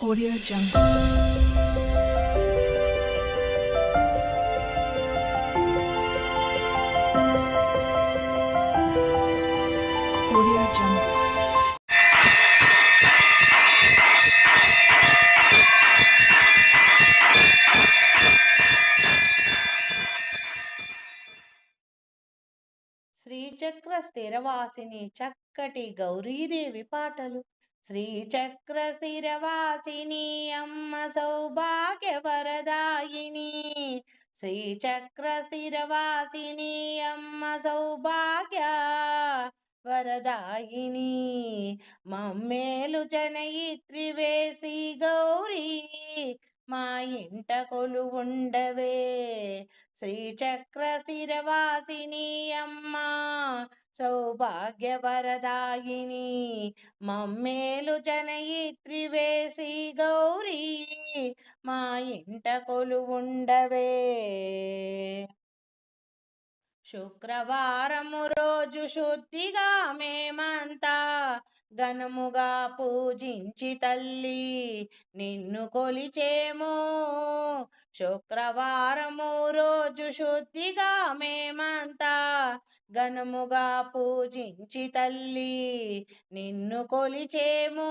Audio Jungle. Audio Jungle. శ్రీచక్ర స్థిరవాసిని చక్కటి గౌరీదేవి పాటలు శ్రీచక్ర స్థిరవాసిని అమ్మ సౌభాగ్య వరదాయిని శ్రీచక్ర స్థిరవాసిని అమ్మ సౌభాగ్య వరదాయిని మమ్మేలు జనయిత్రివే శ్రీ గౌరీ మా ఇంట కొలు ఉండవే శ్రీచక్ర స్థిరవాసిని అమ్మా సౌభాగ్యవరదాయిని మమ్మేలు జనయి త్రివేసి గౌరీ మా ఇంట కొలువుండవే. శుక్రవారము రోజు శుద్ధిగా మేమంతా ఘనముగా పూజించి తల్లి నిన్ను కొలిచేము. శుక్రవారము రోజు శుద్ధిగా మేమంతా ఘనముగా పూజించి తల్లి నిన్ను కొలిచేము.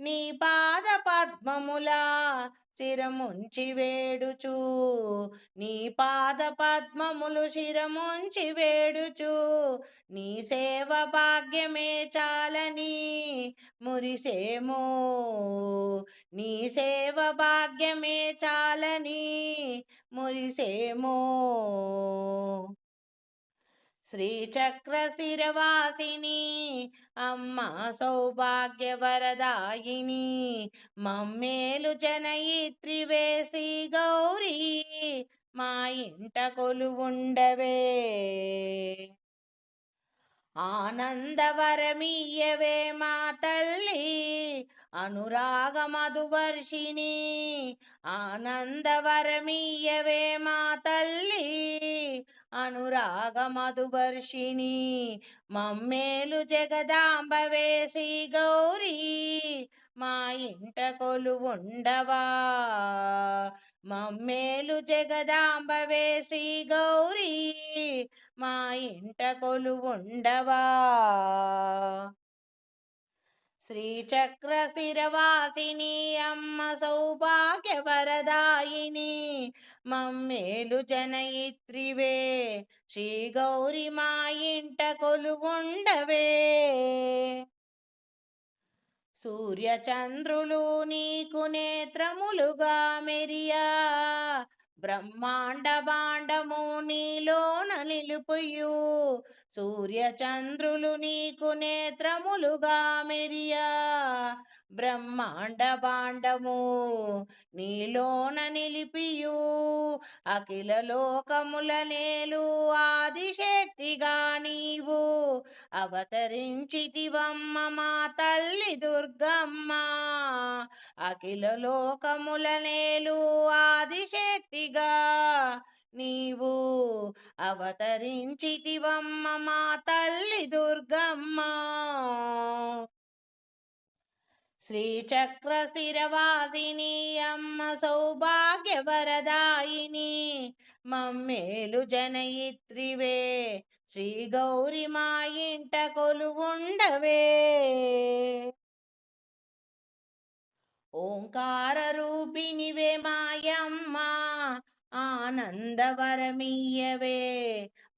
నీ పాద పద్మములా శిరముంచి వేడుచు నీ పాద పద్మములు శిరముంచి వేడుచు నీ సేవ భాగ్యమే చాలని మురిసేమో. నీ సేవ భాగ్యమే చాలని మురిసేమో. శ్రీచక్ర స్థిరవాసిని అమ్మ సౌభాగ్య వరదాయిని మమ్మేలు జనయిత్రివే శ్రీ గౌరీ మా ఇంట కొలువుండవే. ఆనందవరమీయవే మా తల్లి అనురాగ మధువర్షిణి ఆనందవరమీయవే మా తల్లి అనురాగ మధువర్షిణి మమ్మేలు జగదాంబవే శ్రీ గౌరీ మా ఇంట కొలువుండవా మమ్మేలు జగదాంబవే శ్రీ గౌరీ మా ఇంట కొలువుండవా శ్రీచక్ర స్థిరవాసిని అమ్మ సౌభాగ్య వరదాయిని మమ్మేలు జనయిత్రివే శ్రీ గౌరి మా ఇంట కొలువుండవే సూర్యచంద్రులు నీకు నేత్రములుగా మెరియా. బ్రహ్మాండ బాండము నీలోన నిలుపుయు. సూర్యచంద్రులు నీకు నేత్రములుగా మెరియా. బ్రహ్మాండ బాండము నీలోన నిలిపియు అఖిల లోకముల నేలు ఆదిశక్తిగా నీవు. అవతరించితివమ్మ మా తల్లి దుర్గమ్మ. అఖిల లోకముల నేలు ఆదిశక్తిగా నీవు. అవతరించితివమ్మ మా తల్లి దుర్గమ్మ. శ్రీచక్ర స్థిరవాసిని అమ్మ సౌభాగ్యవరదాయిని మమ్మేలు జనయిత్రివే శ్రీ గౌరి మా ఇంట కొలువుండవే. ఓంకార రూపినివే మాయమ్మ ఆనందవరమీయవే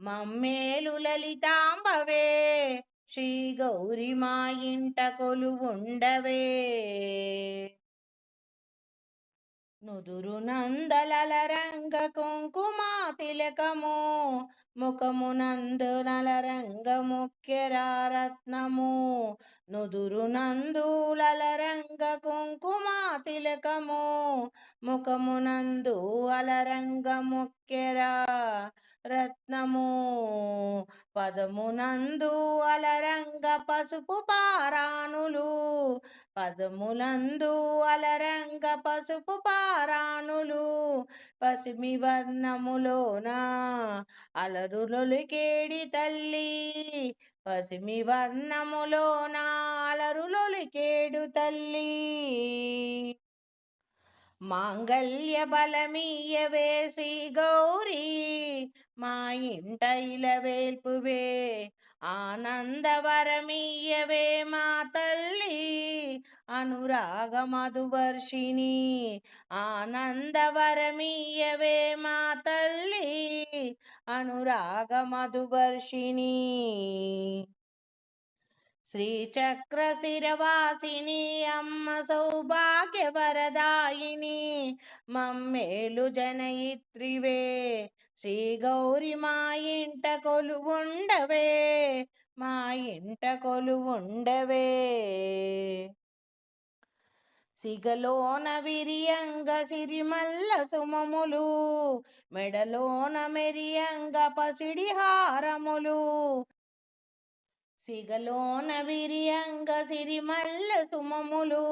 మమ్మేలు లలితాంబవే శ్రీ గౌరి మా ఇంట కొలువుండవే. నుదురు నందలల రంగ కుంకుమ తిలకము ముఖము నందు నల రంగ ముఖ్యరారత్నము నుదురు నందులల రంగ కుంకుమ తిలకము ముఖము నందు అలరంగ ముఖ్య ముఖ్యరా రత్నము పదమునందు అలరంగ పసుపు పారాణులు. పదములందు అలరంగ పసుపు పారాణులు. పసిమి వర్ణములోన అలరులొలికేడి తల్లి. పసిమి వర్ణములోన అలరులొలికేడు తల్లి. మాంగళ్య బలమీయవే శ్రీ గౌరీ మా ఇంట ఇలవేల్పువే ఆనందవరమీయవే మా తల్లి అనురాగ మధువర్షిణి ఆనందవరమీయవే మా తల్లి అనురాగ మధువర్షిణి శ్రీచక్ర స్థిరవాసిని అమ్మ సౌభాగ్యవరదాయిని మమ్మేలు జనయిత్రివే శ్రీ గౌరి మా ఇంట కొలువుండవే. మా ఇంట కొలువుండవే. సిగలోన విరియంగ సిరిమల్ల సుమములు. మెడలోన మెరియంగ పసిడి హారములు. సిగలోన విరియంగ సిరిమల్ల సుమములు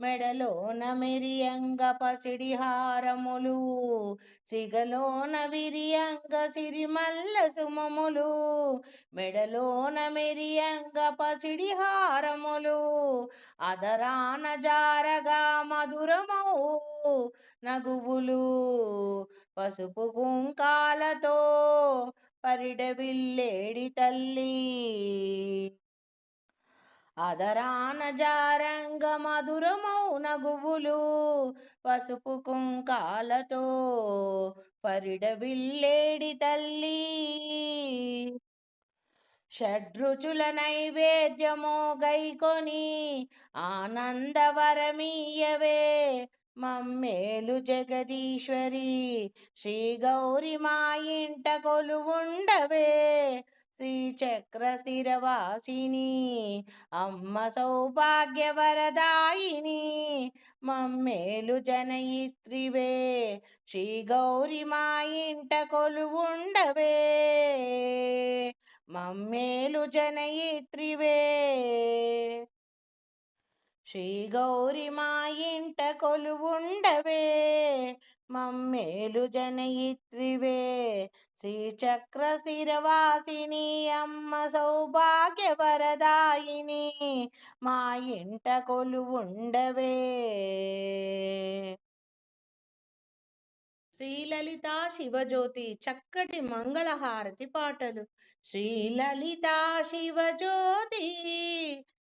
మెడలోన మెరియంగ పసిడి హారములు. సిగలోన విరియంగ సిరిమల్ల సుమములు మెడలోన మెరియంగ పసిడి హారములు. అదరాన జారగా మధురమౌ నగువులు పసుపు కుంకాలతో పరిడవిల్లేడి తల్లి. అదరాన జారంగ మధురమౌ నగువులు పసుపు కుంకాలతో పరిడవిల్లేడి తల్లి. షడ్రుచుల నైవేద్యమో గైకొని ఆనందవరమీయవే. మమ్మేలు జగదీశ్వరి శ్రీ గౌరి మా ఇంట కొలువుండవే. శ్రీ చక్ర స్థిరవాసిని అమ్మ సౌభాగ్య వరదాయిని మమ్మేలు జనయిత్రివే. శ్రీ గౌరి మా ఇంట కొలువుండవే. మమ్మేలు జనయిత్రివే. శ్రీ గౌరి మా ఇంట కొలువుండవే మమ్మేలు జనయిత్రివే. శ్రీచక్ర స్థిరవాసిని అమ్మ సౌభాగ్యవరదాయిని మా ఇంట కొలువుండవే శ్రీలలిత శివజ్యోతి చక్కటి మంగళహారతి పాటలు. శ్రీలలిత శివజ్యోతి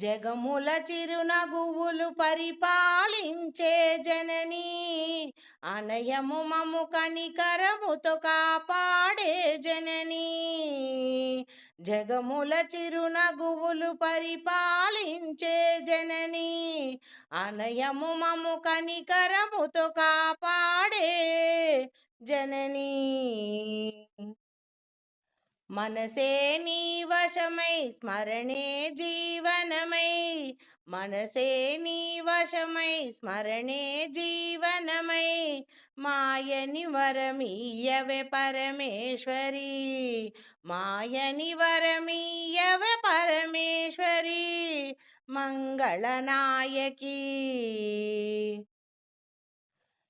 జగముల చిరునగువులు పరిపాలించే జనని అనయము మము కనికరముతో కాపాడే జనని. జగముల చిరునగువులు పరిపాలించే జనని అనయము మము కనికరముతో కాపాడే జననీ. మనసే నీ వశమై స్మరణే జీవనమై. మనసే నీ వశమై స్మరణే జీవనమై. మాయని వరమీయవే పరమేశ్వరి. మాయని వరమీయవే పరమేశ్వరి. మంగళనాయకి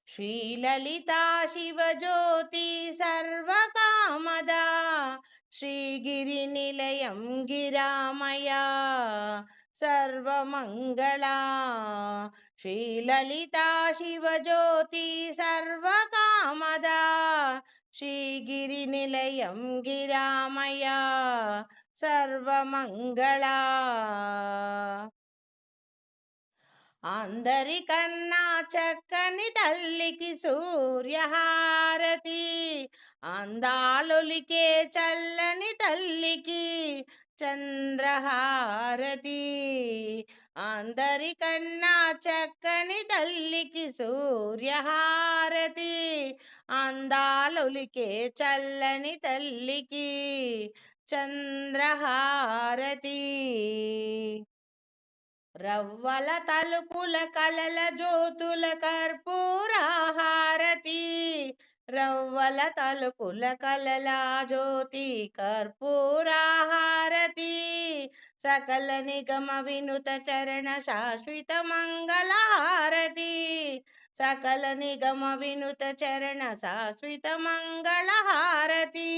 శ్రీలలితా శివజ్యోతి సర్వకామద. శ్రీగిరి నిలయం గిరామయ సర్వమంగళ. శ్రీలలితా శివజ్యోతి సర్వకామద. శ్రీగిరి నిలయం గిరామయ సర్వమంగళ అందరికన్నా చక్కని తల్లికి సూర్యహారతి. అందాలొలికే చల్లని తల్లికి చంద్రహారతి. అందరికన్నా చక్కని తల్లికి సూర్యహారతి. అందాలొలికే చల్లని తల్లికి చంద్రహారతి. రవ్వల తలుపుల కలల జ్యోతుల కర్పూరహారతి. రవ్వల తలుపుల కలలా జ్యోతి కర్పూరాహారతి సకల నిగమ వినుత చరణ శాశ్వత మంగళహారతి సకల నిగమ వినుత చరణ శాశ్వత మంగళహారతి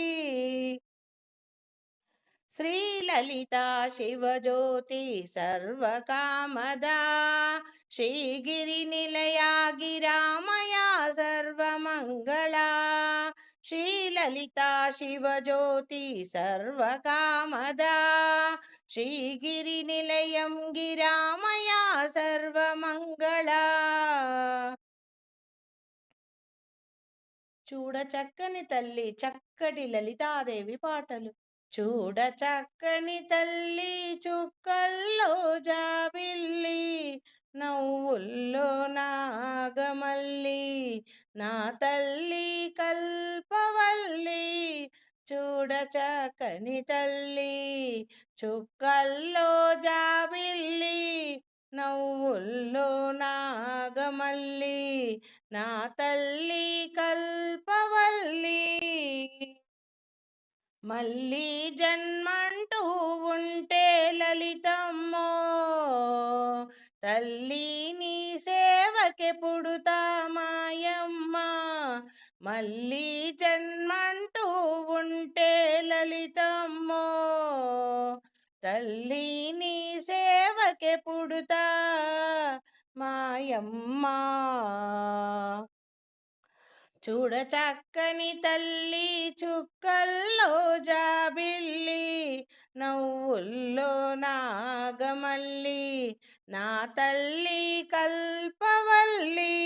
శ్రీలలిత శివజ్యోతి సర్వకామదా శ్రీగిరి నిలయా గిరామయా సర్వమంగళా శ్రీలలిత శివజ్యోతి సర్వకామదా శ్రీగిరి నిలయం గిరామయా సర్వమంగళా చూడ చక్కని తల్లి చక్కటి లలితాదేవి పాటలు. చూడ చక్కని తల్లి చుక్కల్లో జాబిల్లి నవ్వుల్లో నాగమల్లి నా తల్లి కల్పవల్లి. చూడ చక్కని తల్లి చుక్కల్లో జాబిల్లి నవ్వుల్లో నాగమల్లి నా తల్లి కల్పవల్లి. మళ్ళీ జన్మంటూ ఉంటే లలితమ్మో తల్లి నీ సేవకి పుడుతా మాయమ్మ మళ్ళీ జన్మంటూ ఉంటే లలితమ్మో తల్లి నీ సేవకి పుడుతా మాయమ్మ చూడ చక్కని తల్లి చుక్కల్లో జాబిల్లి నవ్వుల్లో నాగమల్లి నా తల్లి కల్పవల్లి.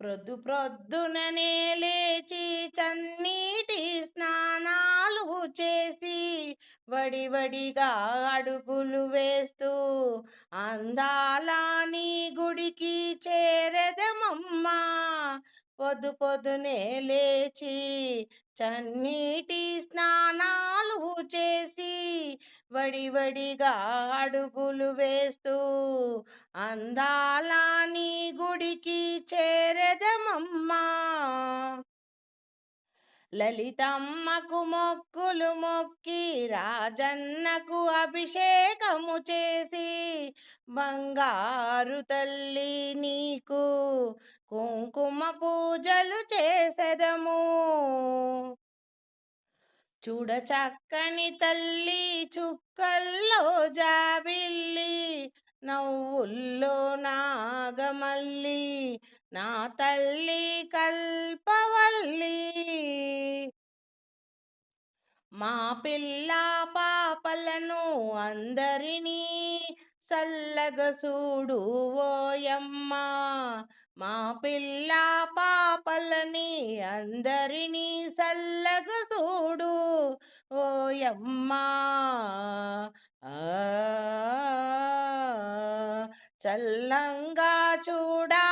ప్రొద్దు ప్రొద్దుననే లేచి చన్నీటి స్నానాలు చేసి వడివడిగా అడుగులు వేస్తూ అందాల నీ గుడికి చేరదమమ్మా పొద్దు పొద్దునే లేచి చన్నీటి స్నానాలు చేసి వడివడిగా అడుగులు వేస్తూ అందాల నీ గుడికి చేరదమమ్మా లలితమ్మకు మొక్కులు మొక్కి రాజన్నకు అభిషేకము చేసి బంగారు తల్లి నీకు కుంకుమ పూజలు చేసెదము. చూడ చక్కని తల్లి చుక్కల్లో జాబిల్లి నవ్వుల్లో నాగమల్లి నా తల్లి కల్పవల్లి. మా పిల్ల పాపలను అందరినీ సల్లగ చూడు ఓయమ్మ. మా పిల్ల పాపలని అందరినీ సల్లగ చూడు ఓయమ్మ. ఆ చల్లంగా చూడా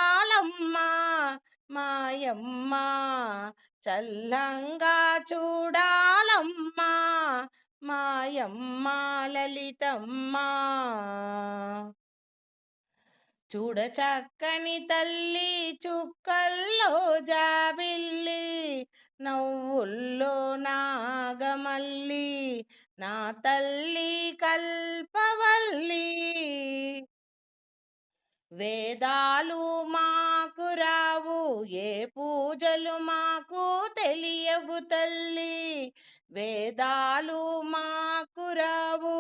మాయమ్మ చల్లంగా చూడాలమ్మా మాయమ్మ లలితమ్మ. చూడ చక్కని తల్లి చుక్కల్లో జాబిల్లి నవ్వుల్లో నాగమల్లి నా తల్లి కల్పవల్లి. వేదాలు మాకు రావు ఏ పూజలు మాకు తెలియవు తల్లి. వేదాలు మాకు రావు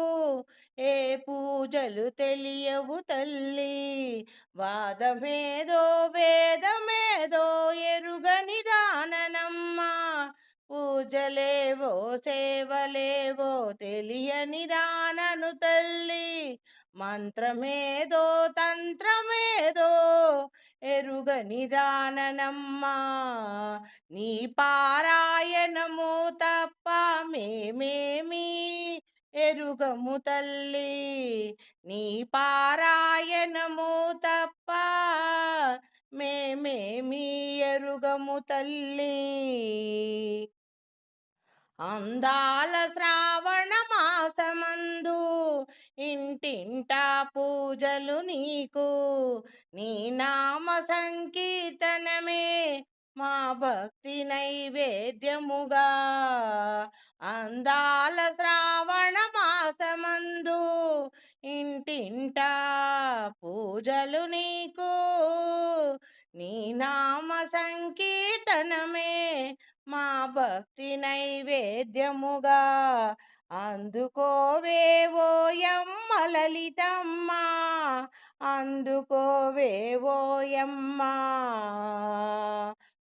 ఏ పూజలు తెలియవు తల్లి. వాదమేదో వేదమేదో ఎరుగని దాననమ్మా. పూజలేవో సేవలేవో తెలియని దానను తల్లి. మంత్రమేదో తంత్రమేదో ఎరుగని దాననమ్మా నీ పారాయణము తప్ప మేమేమి ఎరుగము తల్లి. నీ పారాయణము తప్ప మేమేమి ఎరుగము తల్లి. అందాల శ్రావణ మాసమందు ఇంటింట పూజలు నీకు. నీ నామ సంకీర్తనమే మా భక్తి నైవేద్యముగా. అందాల శ్రావణ మాసమందు ఇంటింటా పూజలు నీకు. నీ నామ సంకీర్తనమే మా భక్తి నైవేద్యముగా అందుకోవేవోయమ్మ లలితమ్మ అందుకోవేవోయమ్మ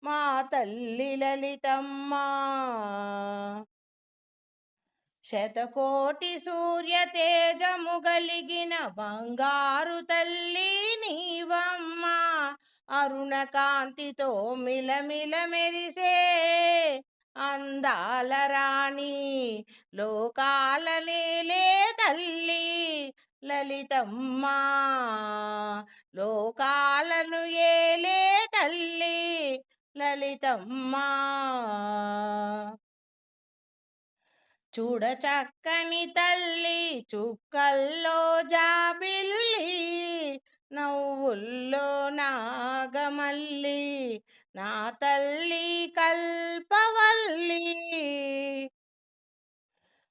మా తల్లి లలితమ్మ శతకోటి సూర్య తేజము కలిగిన బంగారు తల్లి నీవమ్మ. అరుణ కాంతితో మిలమిల మెరిసే అందాల రాణి లోకాల నేలే తల్లి లలితమ్మ లోకాలను ఏలే తల్లి లలితమ్మ. చూడ చక్కని తల్లి చుక్కల్లో జాబిల్లి నవ్వుల్లో నాగమల్లి నా తల్లి కల్పవల్లి.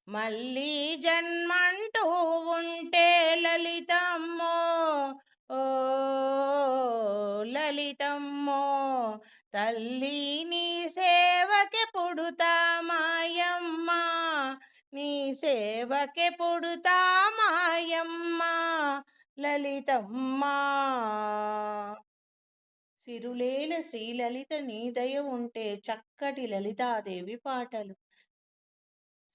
మళ్ళీ జన్మంటూ ఉంటే లలితమ్మో ఓ లలితమ్మో తల్లి నీ సేవకి పుడుతా మాయమ్మ నీ సేవకి పుడుతా మాయమ్మ లలితమ్మ సిరులేల శ్రీలలిత నీదయ ఉంటే చక్కటి లలితాదేవి పాటలు.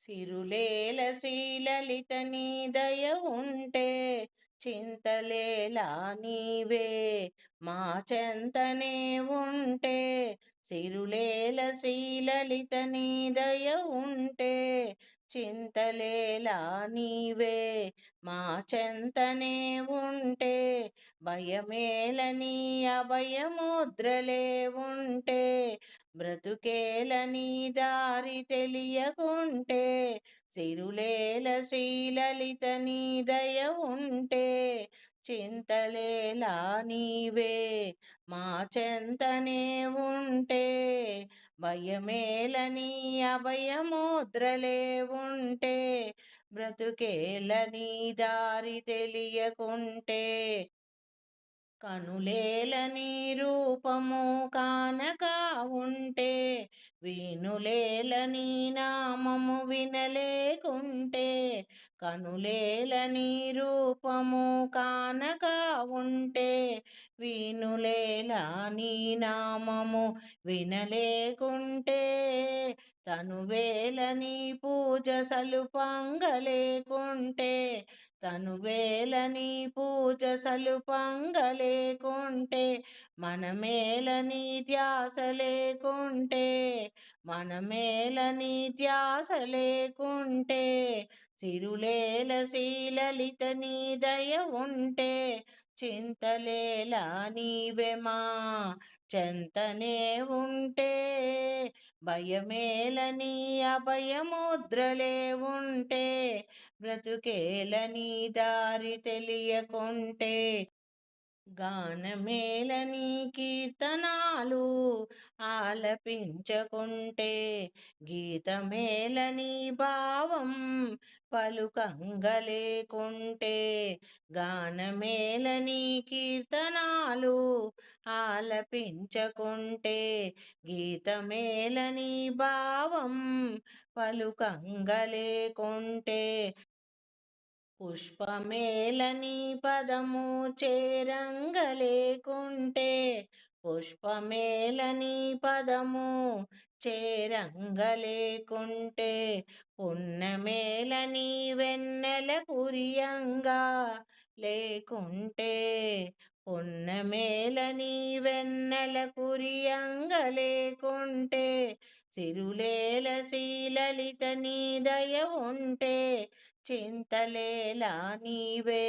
సిరులేల శ్రీలలిత నీదయ ఉంటే చింతలేలా నీవే మా చెంతనే ఉంటే సిరులేల శ్రీలలిత నీదయ ఉంటే చింతలేలా నీవే మా చెంతనే ఉంటే భయమేలని అభయముద్రలే ఉంటే బ్రతుకేలని దారి తెలియకుంటే సిరులేల శ్రీలలిత నీ దయ ఉంటే చింతలేలా నీవే మా చెంతనే ఉంటే భయమేలని అభయముద్రలే ఉంటే బ్రతుకేలని దారి తెలియకుంటే కనులేలని రూపము కానక ఉంటే వీణులేలని నామము వినలేకుంటే కనులేలని రూపము కానక ఉంటే వీణులేలని నామము వినలేకుంటే తనువేలని పూజ సలుపంగలేకుంటే తనువేలని పూజ సలుపంగలేకుంటే మనమేలని ధ్యాస లేకుంటే మనమేలని ధ్యాస లేకుంటే సిరులేల శ్రీలలిత నీ దయ ఉంటే చింతలేలా నీవెమా చెంతనే ఉంటే భయమేలని అభయముద్రలే ఉంటే బ్రతుకేలని దారి తెలియకుంటే గానమేలని కీర్తనాలు ఆలపించకుంటే గీతమేలని భావం పలుకంగలేకుంటే గానమేలని కీర్తనాలు ఆలపించకుంటే గీతమేలని భావం పలుకంగలేకుంటే పుష్పమేలని పదము చేరంగలేకుంటే పుష్పమేలని పదము చేరంగలేకుంటే పున్నమేలని వెన్నెల కురియంగా లేకుంటే పున్నమేలని వెన్నెల కురియంగలేకుంటే సిరులేల శ్రీలలిత నీ దయ ఉంటే చింతలేలా నీవే.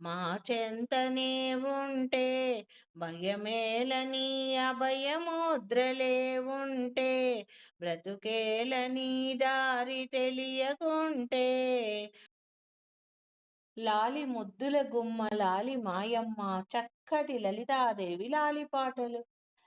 మా చెంతనే ఉంటే భయమేలని అభయముద్రలే ఉంటే బ్రతుకేలని దారి తెలియకుంటే. లాలి ముద్దుల గుమ్మ లాలి మాయమ్మ చక్కటి లలితాదేవి లాలి పాటలు.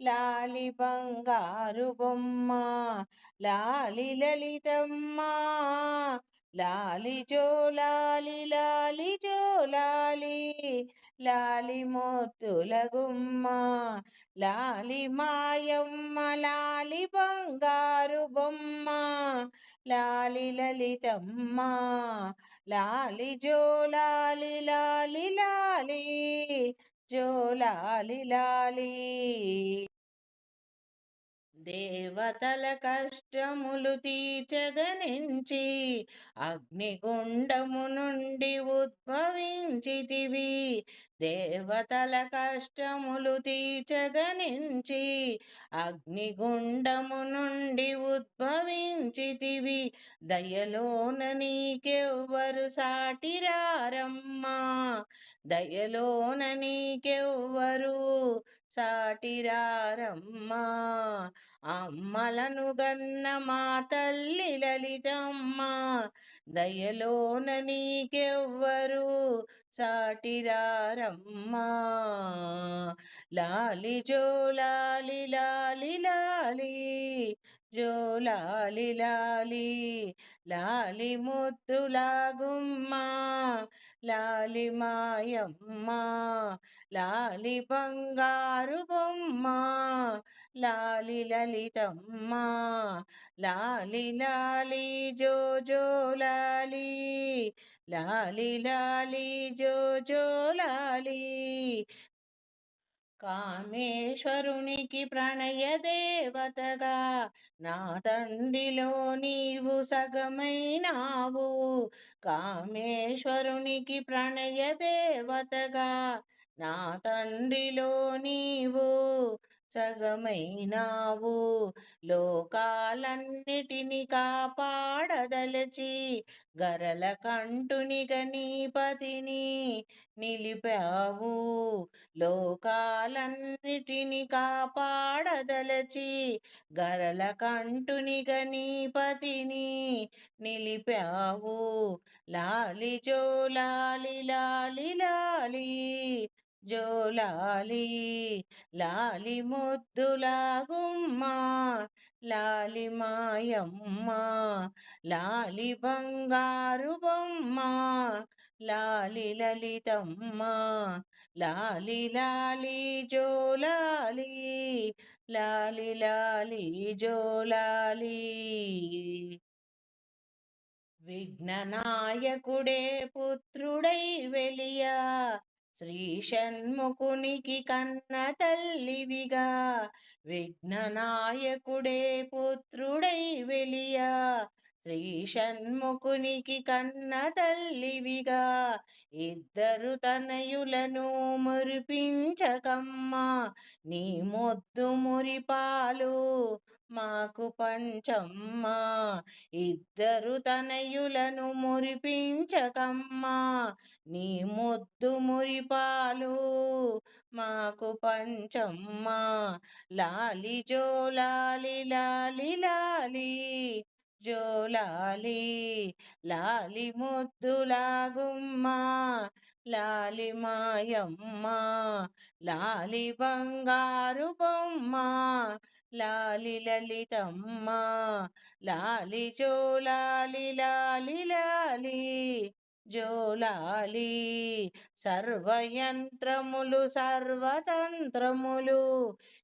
లాలి బంగారు బొమ్మ లాలి లలితమ్మ లాలి జో లాలి లాలి జో లాలి లాలి మోతుల గుమ్మ లాలి మాయమ్మ లాలి బంగారు బొమ్మ లాలి లలితమ్మ లాలి జో లాలి లాలి లాలి జో లాలి లాలి. దేవతల కష్టములు తీర్చగనించి అగ్నిగుండము నుండి ఉద్భవించితివి. దేవతల కష్టములు తీర్చగనించి అగ్నిగుండము నుండి ఉద్భవించితివి. దయలోన నీకెవ్వరు సాటిరారమ్మా. దయలోన నీకెవ్వరు సాటిరారమ్మా అమ్మలను గన్న మా తల్లి లలితమ్మ దయలోన నీకెవ్వరు సాటిరారమ్మా. లాలి జోలాలి లాలి లాలి జోలాలి జో లాలి లాలి లాలి ముద్దులాగుమ్మ లాలి మాయమ్మ లాలి బంగారు బొమ్మ లాలి లలితమ్మ లాలి లాలి జో జో లాలి లాలి లాలి జో జో లాలి కామేశ్వరునికి ప్రణయ దేవతగా నా తండ్రిలో నీవు సగమైనావు. కామేశ్వరునికి ప్రణయ దేవతగా నా తండ్రిలో నీవు సగమైనావు లోకాలన్నిటిని కాపాడదలచి గరల కంటుని నీ పతిని నిలిపావు. లోకాలన్నిటిని కాపాడదలచి గరల కంటుని నీ పతిని నిలిపావు. లాలి జో లాలి లాలి లాలి జో లాలి లాలి ముద్దులా లాలి మాయమ్మ లాలి బంగారు బొమ్మ లాలి లలితమ్మ లాలి లాలి జో లాలి లాలి లాలి జో లాలి. విఘ్ననాయకుడే పుత్రుడై వెలియా శ్రీ షణ్ముఖునికి కన్న తల్లివిగా విఘ్ననాయకుడే పుత్రుడై వెలియా. శ్రీ షణ్ముఖునికి కన్న తల్లివిగా ఇద్దరు తనయులను మురిపించకమ్మా. నీ మొద్దు మురిపాలు మాకు పంచమ్మా ఇద్దరు తనయులను మురిపించకమ్మా నీ ముద్దు మురిపాలు మాకు పంచమ్మా. లాలి జో లాలి లాలి లాలి లాలి లాలి ముద్దులాగుమ్మ లాలి మాయమ్మ లాలి బంగారు బొమ్మ లాలి లలితమ్మ లాలి జోలాలి లాలి లాలి జోలాలి. సర్వయంత్రములు సర్వతంత్రములు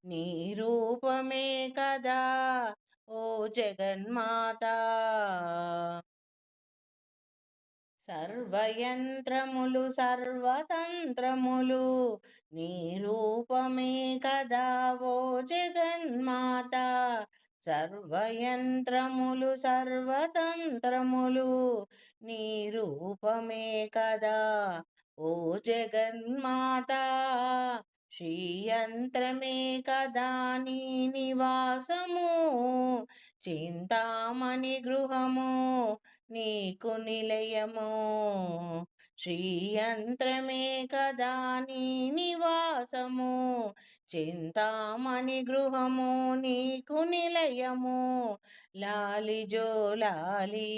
నీ రూపమే కదా ఓ జగన్మాత. సర్వయంత్రములు సర్వతంత్రములు నీ రూపమే కదా ఓ జగన్మాత. సర్వయంత్రములు సర్వతంత్రములు నీ రూపమే కదా ఓ జగన్మాత. శ్రీయంత్రమే కదా నీ నివాసము చింతామణి గృహము నీకు నిలయము. శ్రీయంత్రమే కదా నీ నివాసము. చింతామణి గృహము నీకు నిలయము. లాలి జో లాలి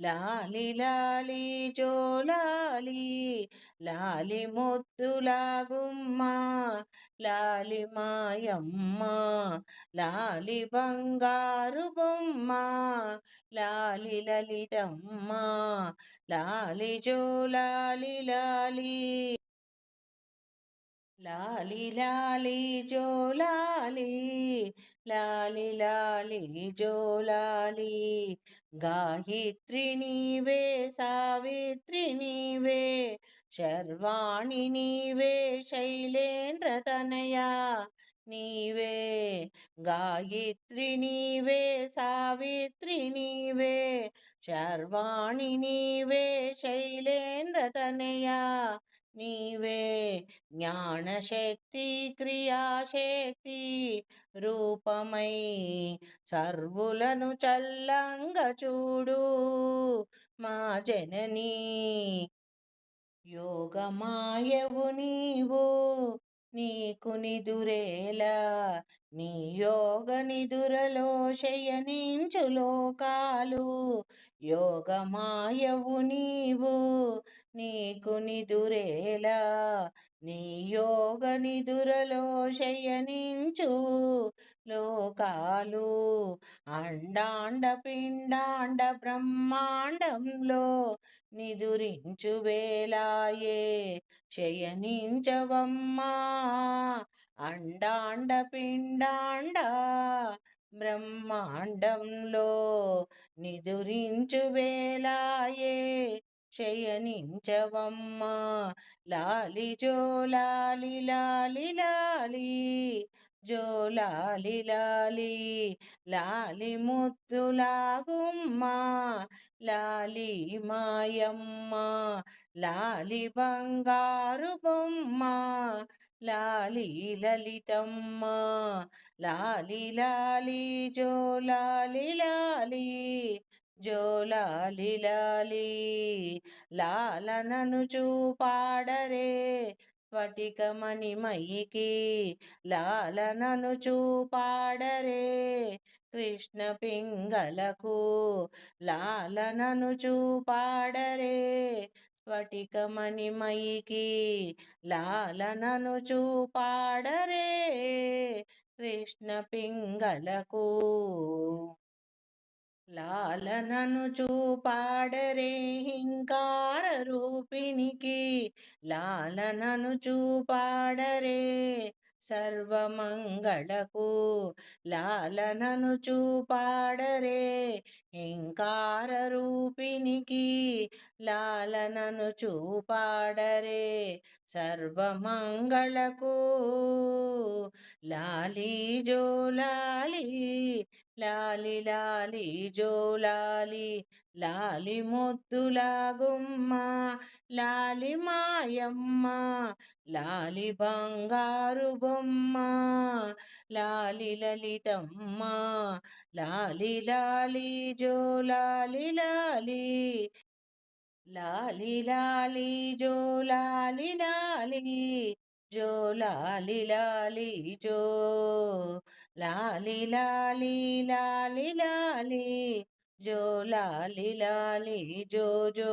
లాలి లాలి జో లాలి లాలి ముద్దులాగుమ్మ లాలి మాయమ్మ లాలి బంగారు బొమ్మ లాలి లలితమ్మ లాలి జో లాలి లాలి. లాలి లాలి జో లాలి లాలి లాలి జో లాలి. గాయత్రి నీవే సావిత్రి నీవే శర్వాణి నీవే శైలేంద్ర తనయా నీవే గాయత్రి నీవే సావిత్రి నీవే శర్వాణి నీవే శైలేంద్ర తనయా నీవే జ్ఞానశక్తి క్రియాశక్తి రూపమై సర్వులను చల్లంగా చూడు. మా జననీ యోగమాయవు నీవు నీకు నిదురేలా నీ యోగ నిదురలో శయనించు లోకాలు యోగమాయవు నీవు నీకు నిదురేలా నీ యోగ నిదురలో శయనించు లోకాలు. అండాండ పిండాండ బ్రహ్మాండంలో నిదురించు వేలాయే శయనించవమ్మా. అండాండ పిండాండ బ్రహ్మాండంలో నిదురించు వేలాయే శయనించవమ్మా. లాలి జో లాలి లాలి లాలి జో లాలి లాలి లాలి లాలి మాయమ్మ లాలి బంగారు బొమ్మ లాలి లలితమ్మ లాలి లాలి జో లాలి లాలి జో లాలి లాలి లాలనను చూపాడరే స్ఫటికమణి మయికి లాలనను చూపాడరే కృష్ణ పింగళకు లాలనను చూపాడరే స్ఫటికమణి లాలనను చూపాడరే కృష్ణ పింగళకు లాలనను చూపాడరే హింకార రూపినికి లాలనను చూపాడరే సర్వమంగళకు. లాలనను చూపాడరే రూపినికి లాలనను చూపాడరే సర్వమంగళకు. లాలీ జో లాలి లాలి లాలి జో లాలి లాలి లాలి మాయమ్మ లాలి బంగారు బొమ్మ లాలి లలితమ్మ లాలి లాలి జో లాలి లాలి లాలి లాలి జో లాలి లాలి జో లాలి లాలి జో లాలి లాలి లాలి లాలి జో లాలి లాలి జో జో.